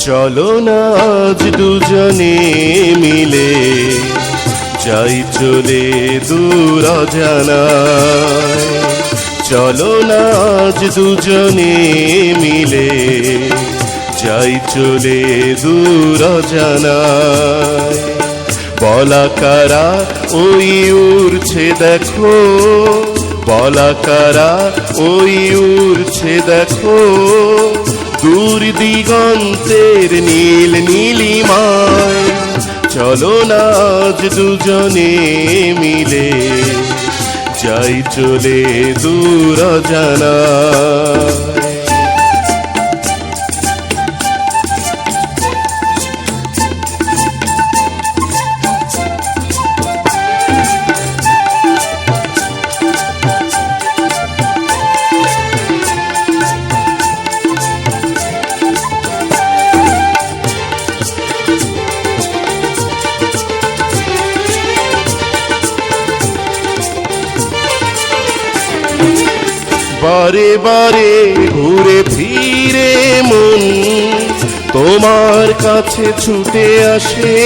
চলো না আজ দুজনে মিলে। যাই চলে দূর জানায় চলো না আজ দুজনে মিলে। যাই চলে দূর জানায় বলা কারা ওই উড়ছে দেখো। বলা কারা ওই উড়ছে দেখো। দূর দিগন্তের নীল নীলিমায়। চলো নাজ দুজনে মিলে যাই চলে দূর জানা বারে বারে ঘুরে ফিরে মন তোমার কাছে ছুটে আসে।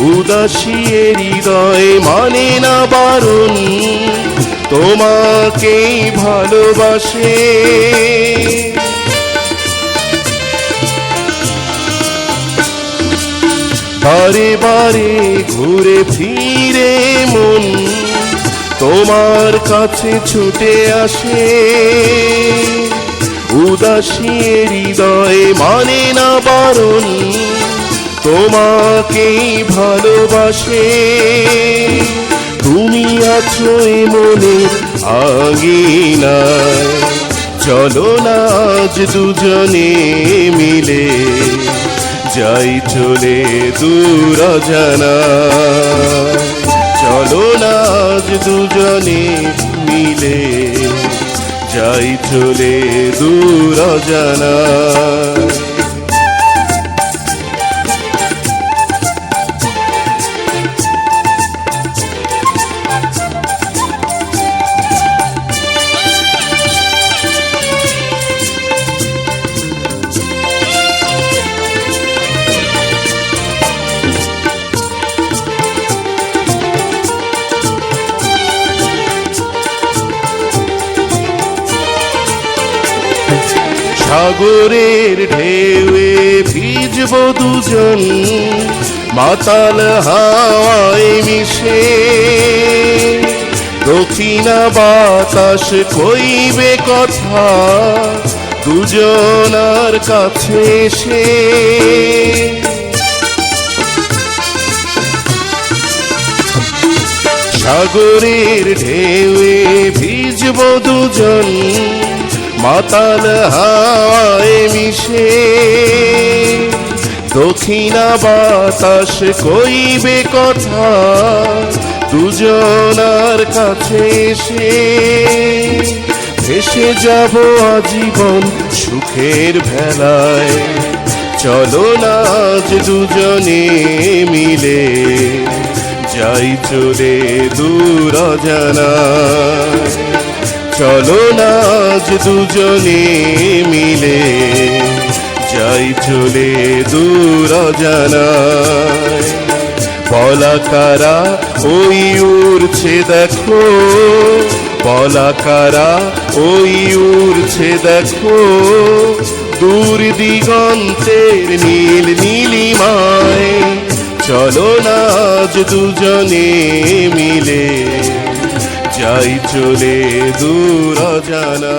উদাসী হৃদয় মানে না বারণ, তোমাকেই ভালোবাসে। বারে বারে ঘুরে ফিরে মন তোমার কাছে ছুটে আসে। উদাসী হৃদয় মানে না বারণ, তোমাকেই ভালোবাসে। তুমি আছো এ মনের আঙিনায় চলো না আজ দুজনে মিলে, যাই চলে দূর জানা চলো নাজ দুজনে মিলে। যাই চলে দূর জানা সাগরের ঢেউয়ে ভিজব দুজন। মাতাল হাওয়ায় মিশে দক্ষিণা বাতাস কইবে কথা, দুজনার কাছে সে সাগরের ঢেউয়ে ভিজব দুজন। মাতাল হাওয়ায় মিশে, দক্ষিণা বাতাস কইবে কথা, দুজনার কাছে এসে, ভেসে যাব আজীবন সুখের ভেলায়। চলো না আজ দুজনে মিলে, যাই চলে দূর জানা চলো না আজ দুজনে মিলে যাই চলে দূর জানায় বলা কারা ওই উড়ছে দেখো বলা কারা ওই উড়ছে দেখো, দূর দিগন্তের নীল নীলিমায়। চলো না আজ দুজনে মিলে যাই চলে দূর জানা